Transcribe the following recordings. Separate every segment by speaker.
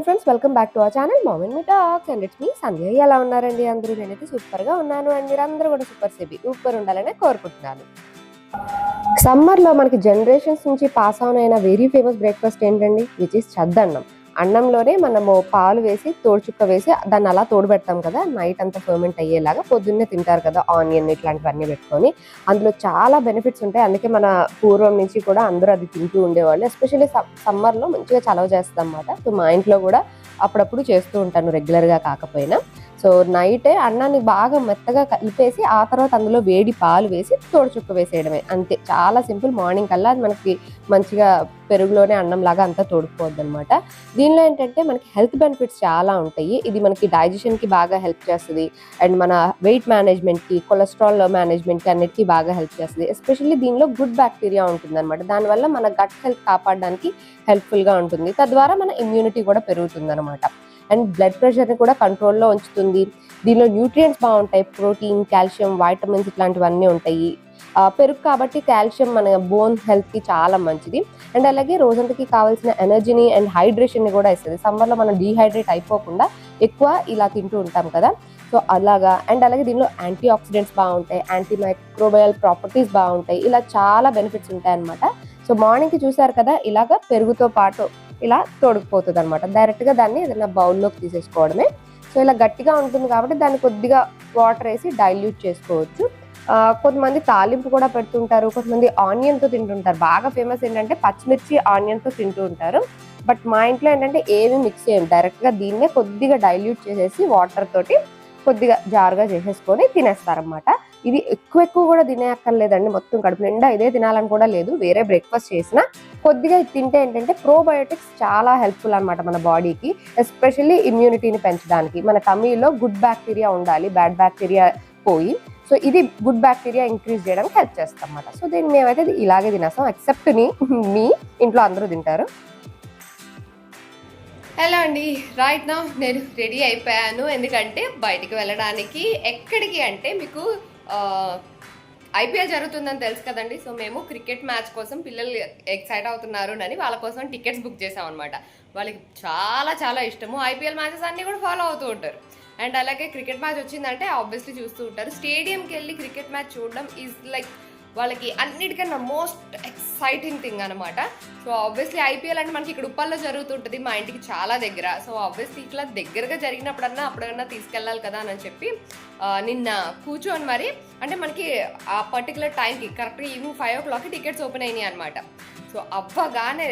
Speaker 1: And friends welcome back to our channel మామిన్ me talks. And it's me Sandhya. ఎలా ఉన్నారండి అందరూ? నేనైతే సూపర్గా ఉన్నాను. అండ్ మీరందరూ అందరూ కూడా సూపర్ సేబి సూపర్ ఉండాలని కోరుకుంటున్నాను. సమ్మర్లో మనకి జనరేషన్స్ నుంచి పాస్ అవునైన అయిన వెరీ ఫేమస్ బ్రేక్ఫాస్ట్ ఏంటండి? Which is chaddannam. అన్నంలోనే మనము పాలు వేసి తోడుచుక్క వేసి దాన్ని అలా తోడుపెడతాం కదా నైట్ అంతా ఫర్మెంట్ అయ్యేలాగా పొద్దున్నే తింటారు కదా ఆనియన్ ఇట్లాంటివన్నీ పెట్టుకొని. అందులో చాలా బెనిఫిట్స్ ఉంటాయి. అందుకే మన పూర్వం నుంచి కూడా అందరూ అది తింటూ ఉండేవాళ్ళు. ఎస్పెషల్లీ సమ్మర్లో మంచిగా చలవ చేస్తుంది అన్నమాట సో మా ఇంట్లో కూడా అప్పుడప్పుడు చేస్తూ ఉంటాను రెగ్యులర్గా కాకపోయినా. సో నైటే అన్నాన్ని బాగా మెత్తగా కలిపేసి ఆ తర్వాత అందులో వేడి పాలు వేసి తోడుచుక్క వేసేయడమే. అంతే. చాలా సింపుల్ మార్నింగ్ కల్లా అది మనకి మంచిగా పెరుగులోనే అన్నం లాగా అంతా తోడుకోవద్దు అనమాట దీనిలో ఏంటంటే మనకి హెల్త్ బెనిఫిట్స్ చాలా ఉంటాయి. ఇది మనకి డైజెషన్కి బాగా హెల్ప్ చేస్తుంది. అండ్ మన వెయిట్ మేనేజ్మెంట్కి కొలెస్ట్రాల్ మేనేజ్మెంట్కి అన్నిటికీ బాగా హెల్ప్ చేస్తుంది. ఎస్పెషల్లీ దీనిలో గుడ్ బ్యాక్టీరియా ఉంటుంది అనమాట దానివల్ల మన గట్ హెల్త్ కాపాడడానికి హెల్ప్ఫుల్గా ఉంటుంది. తద్వారా మన ఇమ్యూనిటీ కూడా పెరుగుతుంది అనమాట అండ్ బ్లడ్ ప్రెషర్ని కూడా కంట్రోల్లో ఉంచుతుంది. దీనిలో న్యూట్రియంట్స్ బాగుంటాయి. ప్రోటీన్ కాల్షియం వైటమిన్స్ ఇట్లాంటివన్నీ ఉంటాయి. పెరుగు కాబట్టి కాల్షియం మన బోన్ హెల్త్కి చాలా మంచిది. అండ్ అలాగే రోజంతకి కావాల్సిన ఎనర్జీని అండ్ హైడ్రేషన్ని కూడా ఇస్తుంది. సమ్మర్లో మనం డీహైడ్రేట్ అయిపోకుండా ఎక్కువ ఇలా తింటూ ఉంటాం కదా. సో అలాగా. అండ్ అలాగే దీనిలో యాంటీ ఆక్సిడెంట్స్ బాగుంటాయి. యాంటీ మైక్రోబయల్ ప్రాపర్టీస్ బాగుంటాయి. ఇలా చాలా బెనిఫిట్స్ ఉంటాయి అనమాట సో మార్నింగ్కి చూసారు కదా ఇలాగా పెరుగుతో పాటు ఇలా తొడుకుపోతుంది అనమాట డైరెక్ట్గా దాన్ని ఏదైనా బౌల్లోకి తీసేసుకోవడమే. సో ఇలా గట్టిగా ఉంటుంది కాబట్టి దాన్ని కొద్దిగా వాటర్ వేసి డైల్యూట్ చేసుకోవచ్చు. కొంతమంది తాలింపు కూడా పెడుతుంటారు కొంతమంది ఆనియన్తో తింటుంటారు. బాగా ఫేమస్ ఏంటంటే పచ్చిమిర్చి ఆనియన్తో తింటూ ఉంటారు. బట్ మా ఇంట్లో ఏంటంటే ఏమి మిక్స్ చేయం డైరెక్ట్గా దీన్నే కొద్దిగా డైల్యూట్ చేసేసి వాటర్ తోటి కొద్దిగా జారుగా చేసేసుకొని తినేస్తారనమాట ఇది ఎక్కువ ఎక్కువ కూడా తినేయక్కర్లేదండి. మొత్తం కడుపు నిండా ఇదే తినాలని కూడా లేదు. వేరే బ్రేక్ఫాస్ట్ చేసినా కొద్దిగా ఇది తింటే ఏంటంటే ప్రోబయోటిక్స్ చాలా హెల్ప్ఫుల్ అనమాట మన బాడీకి ఎస్పెషల్లీ ఇమ్యూనిటీని పెంచడానికి. మన టమీలో గుడ్ బ్యాక్టీరియా ఉండాలి బ్యాడ్ బ్యాక్టీరియా పోయి సో ఇది గుడ్ బ్యాక్టీరియా ఇంక్రీజ్ చేయడానికి హెల్ప్ చేస్తాం అనమాట సో దీన్ని మేమైతే ఇది ఇలాగే తినేస్తాం ఎక్సెప్ట్ మీ మీ ఇంట్లో అందరూ తింటారు.
Speaker 2: హలో అండి రైట్ నా నేను రెడీ అయిపోయాను. ఎందుకంటే బయటికి వెళ్ళడానికి ఎక్కడికి అంటే మీకు ఐపీఎల్ జరుగుతుందని తెలుసు కదండి. సో మేము క్రికెట్ మ్యాచ్ కోసం పిల్లలు ఎక్సైట్ అవుతున్నారు అని వాళ్ళ కోసం టికెట్స్ బుక్ చేసాం అనమాట వాళ్ళకి చాలా చాలా ఇష్టము. ఐపీఎల్ మ్యాచెస్ అన్నీ కూడా ఫాలో అవుతూ ఉంటారు. అండ్ అలాగే క్రికెట్ మ్యాచ్ వచ్చిందంటే ఆబ్వియస్లీ చూస్తూ ఉంటారు. స్టేడియంకి వెళ్ళి క్రికెట్ మ్యాచ్ చూడడం ఈజ్ లైక్ వాళ్ళకి అన్నిటికన్నా మోస్ట్ ఎక్సైటింగ్ థింగ్ అనమాట సో ఆబ్వియస్లీ ఐపీఎల్ అంటే మనకి ఇక్కడ ఉప్పల్లో జరుగుతుంటుంది మా ఇంటికి చాలా దగ్గర. సో ఆబ్వియస్లీ ఇట్లా దగ్గరగా జరిగినప్పుడన్నా అప్పుడన్నా తీసుకెళ్ళాలి కదా అని చెప్పి నిన్న కూర్చొని మరి అంటే మనకి ఆ పర్టికులర్ టైంకి కరెక్ట్గా ఈవినింగ్ ఫైవ్ ఓ క్లాక్కి టికెట్స్ ఓపెన్ అయినాయి అనమాట సో అవ్వగానే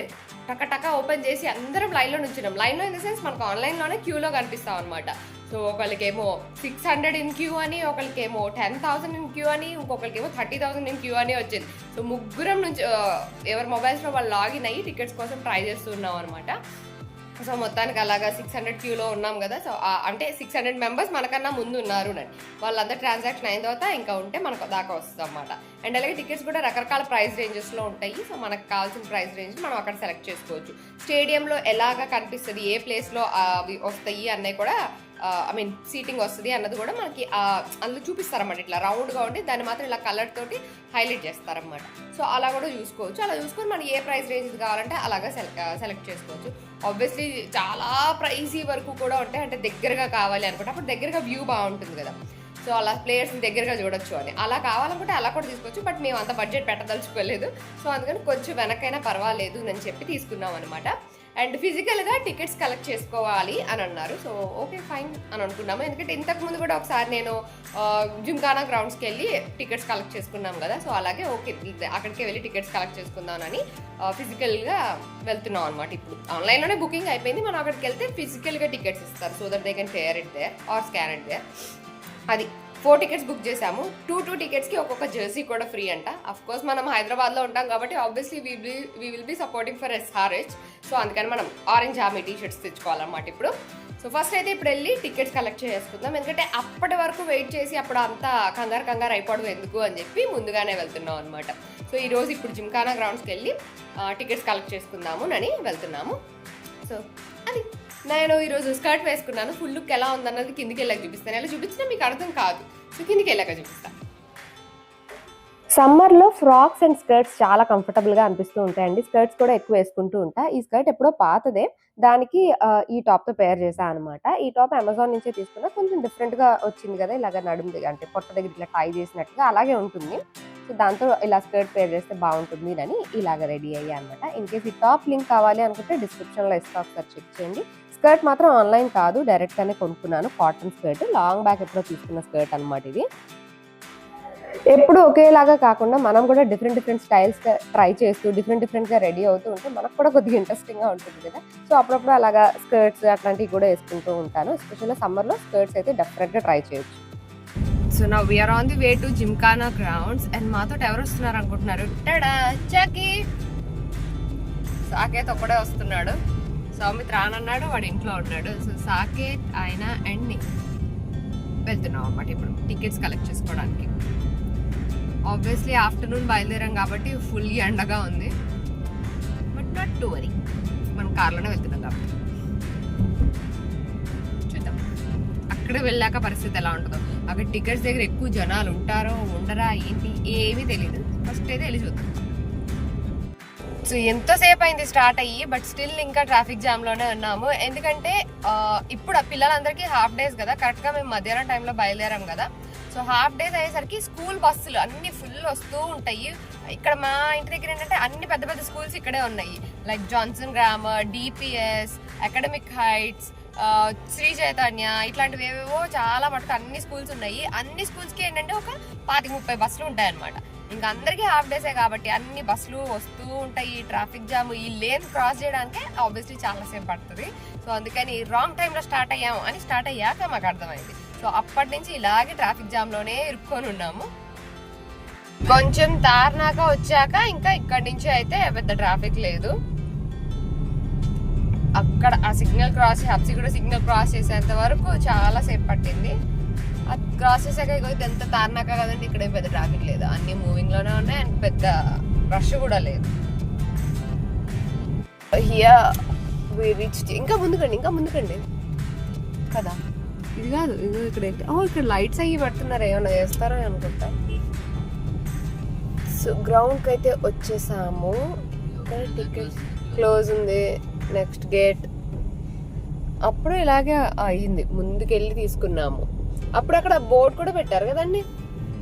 Speaker 2: టక ఓపెన్ చేసి అందరం లైన్లో నుంచున్నాం. లైన్లో ఇన్ ద సెన్స్ మనకు ఆన్లైన్లోనే క్యూలో కనిపిస్తాం అనమాట సో ఒకరికేమో సిక్స్ హండ్రెడ్ ఇన్ క్యూ అని ఒకరికేమో టెన్ థౌసండ్ ఇన్ క్యూ అని ఇంకొకరికేమో థర్టీ థౌసండ్ ఇన్ క్యూ అని వచ్చింది. సో ముగ్గురం నుంచి ఎవరి మొబైల్స్లో వాళ్ళు లాగిన్ అయ్యి టికెట్స్ కోసం ట్రై చేస్తున్నాం అనమాట సో మొత్తానికి అలాగా సిక్స్ హండ్రెడ్ క్యూలో ఉన్నాం కదా. సో అంటే సిక్స్ హండ్రెడ్ మెంబర్స్ మనకన్నా ముందు ఉన్నారు అని. వాళ్ళందరూ ట్రాన్సాక్షన్ అయిన తర్వాత ఇంకా ఉంటే మనకు దాకా వస్తుంది అనమాట అండ్ అలాగే టికెట్స్ కూడా రకరకాల ప్రైస్ రేంజెస్లో ఉంటాయి. సో మనకు కావాల్సిన ప్రైస్ రేంజ్ మనం అక్కడ సెలెక్ట్ చేసుకోవచ్చు. స్టేడియంలో ఎలాగా కనిపిస్తుంది ఏ ప్లేస్లో అవి వస్తాయి అన్నీ కూడా ఐ మీన్ సీటింగ్ వస్తుంది అన్నది కూడా మనకి అందులో చూపిస్తారన్నమాట. ఇట్లా రౌండ్గా ఉండి దాన్ని మాత్రం ఇలా కలర్ తోటి హైలైట్ చేస్తారన్నమాట. సో అలా కూడా చూసుకోవచ్చు. అలా చూసుకొని మనం ఏ ప్రైస్ రేంజ్ కావాలంటే అలాగా సెలెక్ట్ చేసుకోవచ్చు. ఆబ్వియస్లీ చాలా ప్రైజీ వరకు కూడా ఉంటాయి. అంటే దగ్గరగా కావాలి అనుకుంటే అప్పుడు దగ్గరగా వ్యూ బాగుంటుంది కదా. సో అలా ప్లేయర్స్ దగ్గరగా చూడొచ్చు అని. అలా కావాలనుకుంటే అలా కూడా తీసుకోవచ్చు బట్ మేము అంత బడ్జెట్ పెట్టదలుచుకోలేదు. సో అందుకని కొంచెం వెనకైనా పర్వాలేదు అని చెప్పి తీసుకున్నాం అనమాట అండ్ ఫిజికల్గా టికెట్స్ కలెక్ట్ చేసుకోవాలి అని అన్నారు. సో ఓకే ఫైన్ అని అనుకున్నాము. ఎందుకంటే ఇంతకుముందు కూడా ఒకసారి నేను జిమ్కానా గ్రౌండ్స్కి వెళ్ళి టికెట్స్ కలెక్ట్ చేసుకున్నాం కదా. సో అలాగే ఓకే అక్కడికి వెళ్ళి టికెట్స్ కలెక్ట్ చేసుకుందామని ఫిజికల్గా వెళ్తున్నాం అనమాట ఇప్పుడు. ఆన్లైన్లోనే బుకింగ్ అయిపోయింది. మనం అక్కడికి వెళ్తే ఫిజికల్గా టికెట్స్ ఇస్తారు. So that they can fare it there or scan it there అది ఫోర్ టికెట్స్ బుక్ చేసాము టూ టూ టికెట్స్కి ఒక్కొక్క జెర్సీ కూడా ఫ్రీ అంట. అఫ్ కోర్స్ మనం హైదరాబాద్లో ఉంటాం కాబట్టి obviously we be we will be supporting for SRH so అందుకని మనం ఆరెంజ్ ఆర్మీ టీ షర్ట్స్ తెచ్చుకోవాలన్నమాట ఇప్పుడు. సో ఫస్ట్ అయితే ఇప్పుడు వెళ్ళి టికెట్స్ కలెక్ట్ చేసుకుందాం ఎందుకంటే అప్పటి వరకు వెయిట్ చేసి అప్పుడు అంతా కంగారు కంగారు అయిపోవడం ఎందుకు అని చెప్పి ముందుగానే వెళ్తున్నాం అనమాట సో ఈరోజు ఇప్పుడు జిమ్ఖానా గ్రౌండ్స్కి వెళ్ళి టికెట్స్ కలెక్ట్ చేసుకుందాము అని వెళ్తున్నాము. సో నేను ఈరోజు స్కర్ట్ వేసుకున్నాను. ఫుల్ లుక్ ఎలా ఉందన్నది కిందికి వెళ్ళాక చూపిస్తాను. ఎలా చూపించినా మీకు అర్థం కాదు. సో కిందికి వెళ్ళాక చూపిస్తాను
Speaker 1: సమ్మర్లో ఫ్రాక్స్ అండ్ స్కర్ట్స్ చాలా కంఫర్టబుల్గా అనిపిస్తూ ఉంటాయండి. స్కర్ట్స్ కూడా ఎక్కువ వేసుకుంటూ ఉంటా. ఈ స్కర్ట్ ఎప్పుడో పాతదే. దానికి ఈ టాప్తో పేర్ చేసా అనమాట ఈ టాప్ అమెజాన్ నుంచే తీసుకున్నా. కొంచెం డిఫరెంట్గా వచ్చింది కదా ఇలాగ నడుము దగ్గర అంటే పొట్ట దగ్గర ఇట్లా టై చేసినట్టుగా అలాగే ఉంటుంది. సో దాంతో ఇలా స్కర్ట్ పేర్ చేస్తే బాగుంటుంది అని ఇలాగ రెడీ అయ్యా అనమాట ఇన్ కేస్ ఈ టాప్ లింక్ కావాలి అనుకుంటే డిస్క్రిప్షన్లో ఇస్తా ఒకసారి చెక్ చేయండి. స్కర్ట్ మాత్రం ఆన్లైన్ కాదు. డైరెక్ట్గానే కొనుక్కున్నాను. Cotton skirt. లాంగ్ బ్యాక్ ఎప్పుడో తీసుకున్న స్కర్ట్ అనమాట ఇది. ఎప్పుడు ఒకేలాగా కాకుండా మనం కూడా డిఫరెంట్ డిఫరెంట్ స్టైల్స్ ట్రై చేస్తూ డిఫరెంట్ డిఫరెంట్గా రెడీ అవుతూ ఉంటే మనకు కూడా కొద్దిగా ఇంట్రెస్టింగ్గా ఉంటుంది కదా. సో అప్పుడప్పుడు అలాగా స్కర్ట్స్ అట్లాంటివి కూడా వేసుకుంటూ ఉంటాను. ఎస్పెషల్గా సమ్మర్లో స్కర్ట్స్ అయితే డెఫినెట్గా ట్రై చేయొచ్చు.
Speaker 2: సో నా we're on the way to Gymkhana grounds and మాతో ఎవరు వస్తున్నారు అనుకుంటున్నారు టడా చకి సాకేత్ ఒక్కడే వస్తున్నాడు. సౌమిత్ రానన్నాడు వాడు ఇంట్లో ఉన్నాడు. సో సాకేత్ ఆయన అండ్ నేను వెళ్తున్నాం అన్నమాట ఇప్పుడు. టికెట్స్ కలెక్ట్ చేసుకోవడానికి. ఆబ్వియస్లీ ఆఫ్టర్నూన్ బయలుదేరాం కాబట్టి ఫుల్ ఎండగా ఉంది. బట్ నాట్ టు వరీ మనం కార్లోనే వెళ్తున్నాం కాబట్టి. చూద్దాం. అక్కడ వెళ్ళాక పరిస్థితి ఎలా ఉంటుందో. అక్కడ టికెట్స్ దగ్గర ఎక్కువ జనాలు ఉంటారో ఉండరా ఏంటి ఏమీ తెలియదు ఫస్ట్ అయితే వెళ్ళి చూద్దాం. సో ఎంతోసేపు అయింది స్టార్ట్ అయ్యి బట్ స్టిల్ ఇంకా ట్రాఫిక్ జామ్లోనే ఉన్నాము. ఎందుకంటే ఇప్పుడు ఆ పిల్లలందరికీ హాఫ్ డేస్ కదా కరెక్ట్గా మేము మధ్యాహ్నం టైంలో బయలుదేరాం కదా. సో హాఫ్ డేస్ అయ్యేసరికి స్కూల్ బస్సులు అన్ని ఫుల్ వస్తూ ఉంటాయి. ఇక్కడ మా ఇంటి దగ్గర ఏంటంటే అన్ని పెద్ద పెద్ద స్కూల్స్ ఇక్కడే ఉన్నాయి. Like Johnson Grammar DPS Academic Heights Sri Chaitanya ఇట్లాంటివి ఏవేవో చాలా మటుకు అన్ని స్కూల్స్ ఉన్నాయి. అన్ని స్కూల్స్కి ఏంటంటే ఒక పాతిక ముప్పై బస్సులు ఉంటాయి అన్నమాట ఇంకా అందరికీ హాఫ్ డేసే కాబట్టి అన్ని బస్సులు వస్తూ ఉంటాయి ఈ ట్రాఫిక్ జామ్ ఈ లేన్ క్రాస్ చేయడానికే ఆబ్వియస్లీ చాలా సేపు పడుతుంది. సో అందుకని రాంగ్ టైంలో స్టార్ట్ అయ్యాము అని స్టార్ట్ అయ్యాక మాకు అర్థమైంది. సో అప్పటి నుంచి ఇలాగే ట్రాఫిక్ జామ్లోనే ఇరుక్కొని ఉన్నాము. కొంచెం తార్నాక వచ్చాక ఇంకా ఇక్కడి నుంచి అయితే పెద్ద ట్రాఫిక్ లేదు. అక్కడ ఆ సిగ్నల్ క్రాస్ హబ్సి కూడా సిగ్నల్ క్రాస్ చేసేంత వరకు చాలా సేపు పట్టింది. క్రాస్ చేసాక ఎంత తార్నాక కదండి ఇక్కడ పెద్ద ట్రాఫిక్ లేదు. అన్ని మూవింగ్లోనే ఉన్నాయి అండ్ పెద్ద రష్ కూడా లేదు. హియర్ వి రీచ్ ఇంకా ముందుకండి ఇంకా ముందుకండి. కదా? ఇది కాదు ఇది ఇక్కడ ఓ ఇక్కడ లైట్స్ అయ్యి పెడుతున్నారు. ఏమైనా చేస్తారో అనుకుంటా. సో గ్రౌండ్కి అయితే వచ్చేసాము. ఇక్కడ టికెట్ క్లోజ్ ఉంది. నెక్స్ట్ గేట్ అప్పుడు ఇలాగే అయ్యింది. ముందుకెళ్ళి తీసుకున్నాము. అప్పుడు అక్కడ బోర్డు కూడా పెట్టారు కదండి.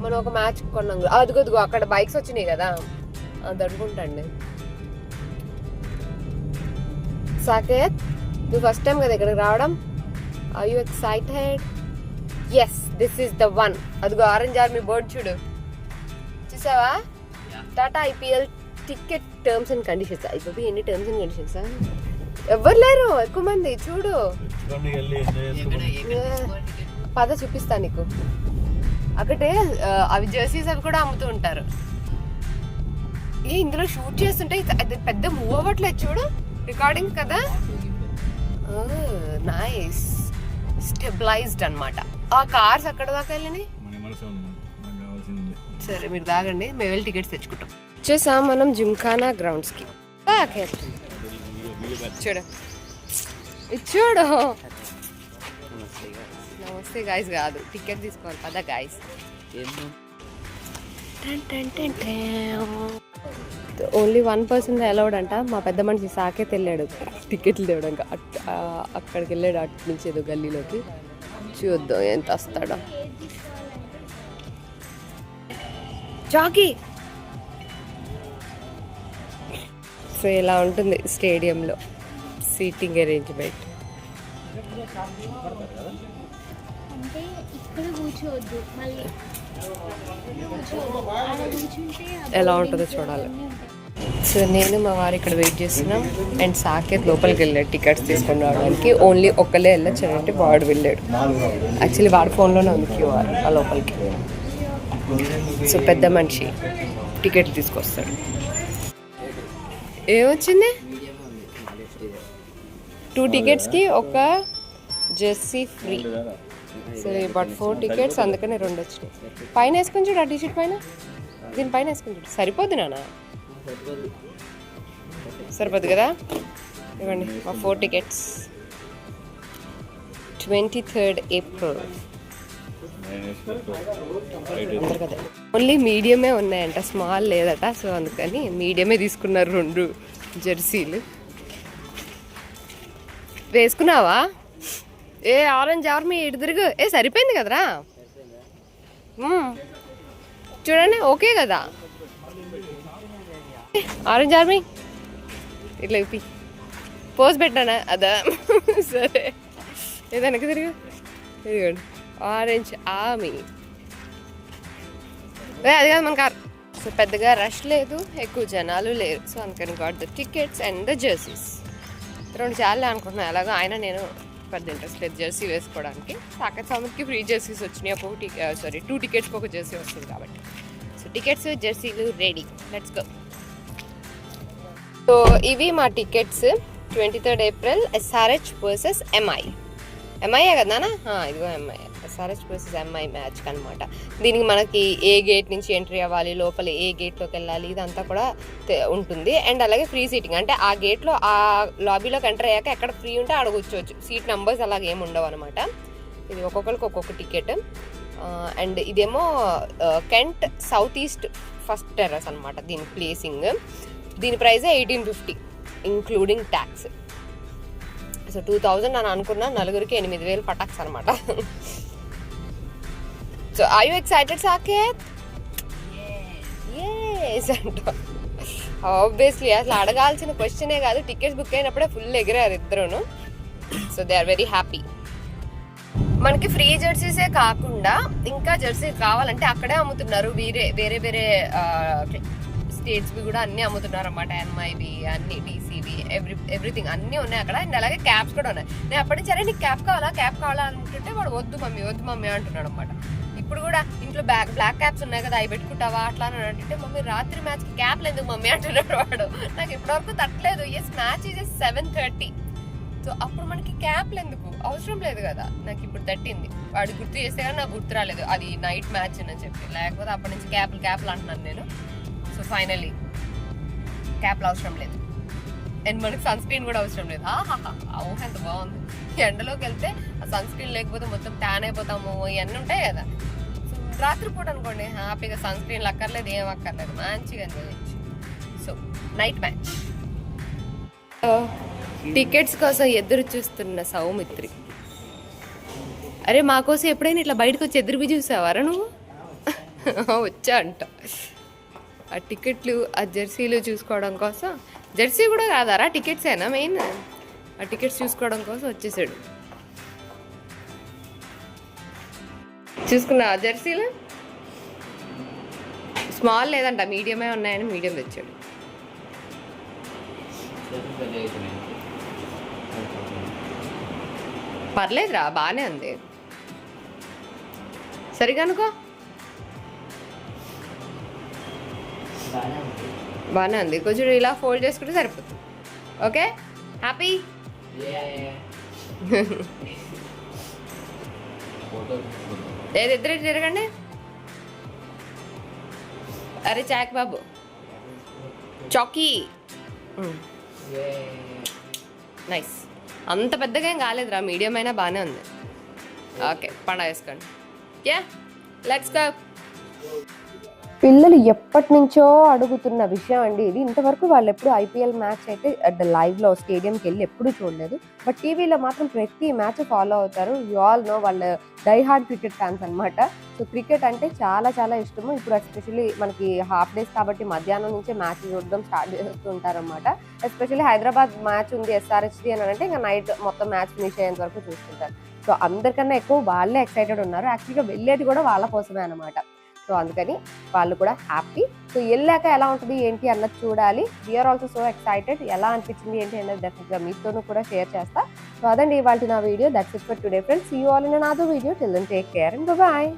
Speaker 2: మనం ఒక మ్యాచ్ కొన్నాం కదా. అదిగో అదిగో అక్కడ బైక్స్ వచ్చినాయి కదా. అది అనుకుంటండి. సాకేత్ నువ్వు ఫస్ట్ టైం కదా ఇక్కడికి రావడం? I you excited yes this is the one అదిగో ఆరెంజ్ ఆర్మీ బోర్డు చూడు. చూసావా? Tata IPL ticket terms and conditions అయిపోయి ఎన్ని టర్మ్స్ అండ్ కండిషన్స్ ఎవరు లేరు? ఎక్కువ మంది చూడు. ఏ, పద చూపిస్తా నీకు. అక్కడే అవి జెర్సీస్ అవి కూడా అమ్ముతూ ఉంటారు. ఏ ఇందులో షూట్ చేస్తుంటే అది పెద్ద మూవ్ అవ్వట్లేదు చూడు. రికార్డింగ్ కదా? నైస్ స్టెబిలైజ్డ్ అనమాట ఆ కార్స్ అక్కడ దాకా వెళ్ళినాయి? సరే మీరు దాగండి. మేము వెళ్ళి టికెట్స్ తెచ్చుకుంటాం. వచ్చేసాం మనం జిమ్ఖానా గ్రౌండ్స్కి చూడు. చూడు. నమస్తే గాయస్ కాదు. టికెట్ తీసుకోవాలి కదా guys only one person allowed అంట. మా పెద్ద మనిషి సాకేత్ వెళ్ళాడు టికెట్లు తేవడానికి అక్కడికి వెళ్ళాడు అటు నుంచి ఏదో గల్లీలోకి. చూద్దాం ఎంత వస్తాడో జాకీ సో ఇలా ఉంటుంది స్టేడియంలో సీటింగ్ అరేంజ్మెంట్
Speaker 3: అంటే ఇక్కడ కూర్చోవద్దు. మళ్ళీ
Speaker 2: ఎలా ఉంటుందో చూడాలి. సో నేను మా వారు ఇక్కడ వెయిట్ చేస్తున్నాం. అండ్ సాకేత్ లోపలికి వెళ్ళాడు టికెట్స్ తీసుకొని రావడానికి. ఓన్లీ ఒక్కలే వెళ్ళొచ్చు అంటే వాడు వెళ్ళాడు. యాక్చువల్లీ వాడి ఫోన్లోనే ఉంది క్యూఆర్ ఆ లోపలికి. సో పెద్ద మనిషి టికెట్ తీసుకొస్తాడు. ఏమొచ్చింది టూ టికెట్స్కి ఒక జెర్సీ ఫ్రీ సరే బట్ ఫోర్ టికెట్స్ అందుకనే రెండు వచ్చినాయి. పైన వేసుకొని చూడు ఆ టీషర్ట్ పైన? దీనిపైన వేసుకొని చూడు. సరిపోద్ది నాన్న? సరిపోద్ది కదా? ఇవ్వండి మా four tickets twenty third April only మీడియమే ఉన్నాయంట స్మాల్ లేదట. సో అందుకని మీడియమే తీసుకున్నారు రెండు జెర్సీలు. వేసుకున్నావా? ఏ ఆరెంజ్ ఎవరు మీ ఇటు తిరుగు. ఏ సరిపోయింది కదరా? చూడండి ఓకే కదా. Orange army? ఇట్లా ఇప్పి. పోజ్ పెట్టానా? అదా. సరే. ఏదనక తిరుగు. ఇదిగోండి ఆరెంజ్ ఆర్మీ. అది కాదు మన కార్. సో పెద్దగా రష్ లేదు ఎక్కువ జనాలు లేరు. సో అందుకని got the tickets and the jerseys రెండు చాలే అనుకుంటున్నాను ఎలాగో ఆయన నేను పెద్ద ఇంట్రెస్ట్ లేదు జెర్సీ వేసుకోవడానికి. సాకెట్ సౌండ్కి ఫ్రీ జెర్సీస్ వచ్చినాయి. ఒక్కొక్క సారీ టూ టికెట్స్కి ఒక జెర్సీ వస్తుంది కాబట్టి. సో టికెట్స్ జెర్సీలు రెడీ లెట్స్ గో సో ఇవి మా tickets twenty third April SRH versus MI MIA కదా ఇదిగో MI SRH versus MI match అనమాట దీనికి మనకి ఏ గేట్ నుంచి ఎంట్రీ అవ్వాలి లోపల ఏ గేట్లోకి వెళ్ళాలి ఇదంతా కూడా ఉంటుంది. అండ్ అలాగే ఫ్రీ సీటింగ్ అంటే ఆ గేట్లో ఆ లాబీలోకి ఎంటర్ అయ్యాక ఎక్కడ ఫ్రీ ఉంటే ఆడ కూర్చోవచ్చు. సీట్ నెంబర్స్ అలాగే ఏమి ఉండవు అనమాట. ఇది ఒక్కొక్కరికి ఒక్కొక్క టికెట్ అండ్ ఇదేమో Kent south east first terrace అనమాట దీని ప్లేసింగ్ దీని price eighteen fifty including tax so two thousand అని అనుకున్నా నలుగురికి ఎనిమిది వేలు పటాక్స్ అనమాట so I you excited Saketh? Yes అంట. ఆబ్వియస్లీ అసలు అడగాల్సిన క్వశ్చనే కాదు. టికెట్స్ బుక్ అయినప్పుడే ఫుల్ ఎగిరారు ఇద్దరును. So they are very happy మనకి ఫ్రీ జెర్సీసే కాకుండా ఇంకా జెర్సీ కావాలంటే అక్కడే అమ్ముతున్నారు. వేరే వేరే వేరే స్టేట్స్వి కూడా అన్ని అమ్ముతున్నారు అనమాట ఎంఐవి అన్ని డీసీవి ఎవ్రీ ఎవ్రీథింగ్ అన్ని ఉన్నాయి అక్కడ. అండ్ అలాగే క్యాప్స్ కూడా ఉన్నాయి. నేను అప్పటి నుంచి అరే నీకు క్యాప్ కావాలా? క్యాప్ కావాలా అనుకుంటుంటే వాడు వద్దు మమ్మీ వద్దు మమ్మీ అంటున్నాడు అనమాట ఇప్పుడు కూడా ఇంట్లో బ్లాక్ బ్లాక్ క్యాప్స్ ఉన్నాయి కదా అవి పెట్టుకుంటావా? అట్లా అని అంటే మమ్మీ రాత్రి మ్యాచ్ క్యాప్లు ఎందుకు మమ్మీ అంటున్నాడు వాడు. నాకు ఇప్పటివరకు తట్టలేదు. Yes match is seven thirty so అప్పుడు మనకి క్యాప్లు ఎందుకు? అవసరం లేదు కదా. నాకు ఇప్పుడు తట్టింది. వాడు గుర్తు చేస్తే కానీ నాకు గుర్తు రాలేదు. అది నైట్ మ్యాచ్ అని చెప్పి. లేకపోతే అప్పటి నుంచి క్యాప్లు క్యాప్లు అంటున్నాను నేను. సో ఫైనలీ క్యాప్లు అవసరం లేదు. అండ్ మనకి సన్ స్క్రీన్ కూడా అవసరం లేదు. ఊహ ఎంత బాగుంది. ఎండలోకి వెళ్తే ఆ సన్ స్క్రీన్ లేకపోతే మొత్తం ట్యాన్ అయిపోతాము ఇవన్నీ ఉంటాయి కదా. సో రాత్రిపూట అనుకోండి హ్యాపీగా సన్ స్క్రీన్ అక్కర్లేదు ఏం అక్కర్లేదు మంచిగా enjoy so night match tickets కోసం ఎదురు చూస్తున్న సౌమిత్రి. అరే మా కోసం ఎప్పుడైనా ఇట్లా బయటకు వచ్చి ఎదురు చూసావారా నువ్వు? వచ్చా అంట. ఆ టికెట్లు ఆ జెర్సీలు చూసుకోవడం కోసం. జెర్సీ కూడా కాదారా? టికెట్సేనా మెయిన్? ఆ టికెట్స్ చూసుకోవడం కోసం వచ్చేసాడు. చూసుకున్నా జెర్సీలు? స్మాల్ లేదంట మీడియమే ఉన్నాయని మీడియం తెచ్చాడు. పర్లేదురా బాగానే ఉంది. సరిగా అనుకో బాగానే ఉంది. కొంచెం ఇలా ఫోల్డ్ చేసుకుంటే సరిపోతుంది. ఓకే? హ్యాపీ? ఏది ఇద్దరు తిరగండి. అరే చాక్ బాబు. చాకీ. నైస్. అంత పెద్దగా ఏం కాలేదురా మీడియం అయినా బాగానే ఉంది. ఓకే పండగ వేసుకోండి. యా లెట్స్ గో
Speaker 1: పిల్లలు ఎప్పటి నుంచో అడుగుతున్న విషయం అండి ఇది. ఇంతవరకు వాళ్ళు ఎప్పుడు ఐపీఎల్ మ్యాచ్ అయితే అట్ లైవ్లో స్టేడియంకి వెళ్ళి ఎప్పుడు చూడలేదు. బట్ టీవీలో మాత్రం ప్రతి మ్యాచ్ ఫాలో అవుతారు. యు ఆల్ నో వాళ్ళ డై హార్డ్ క్రికెట్ ఫ్యాన్స్ అనమాట సో క్రికెట్ అంటే చాలా చాలా ఇష్టము. ఇప్పుడు ఎస్పెషల్లీ మనకి హాఫ్ డేస్ కాబట్టి మధ్యాహ్నం నుంచే మ్యాచ్ చూడడం స్టార్ట్ చేస్తుంటారనమాట ఎస్పెషల్లీ హైదరాబాద్ మ్యాచ్ ఉంది ఎస్ఆర్హెచ్డి అని అంటే ఇంకా నైట్ మొత్తం మ్యాచ్ ఫినిష్ అయ్యేంత వరకు చూస్తుంటారు. సో అందరికన్నా ఎక్కువ వాళ్ళే ఎక్సైటెడ్ ఉన్నారు. యాక్చువల్గా వెళ్ళేది కూడా వాళ్ళ కోసమే అనమాట సో అందుకని వాళ్ళు కూడా హ్యాపీ. సో వెళ్ళాక ఎలా ఉంటుంది ఏంటి అన్నది చూడాలి. వీఆర్ ఆల్సో సో ఎక్సైటెడ్ ఎలా అనిపించింది ఏంటి అన్నది డెఫినెట్గా మీతోనూ కూడా షేర్ చేస్తా. సో అదండి ఇవాళ నా video. That's it for today friends you all in another video till take care and bye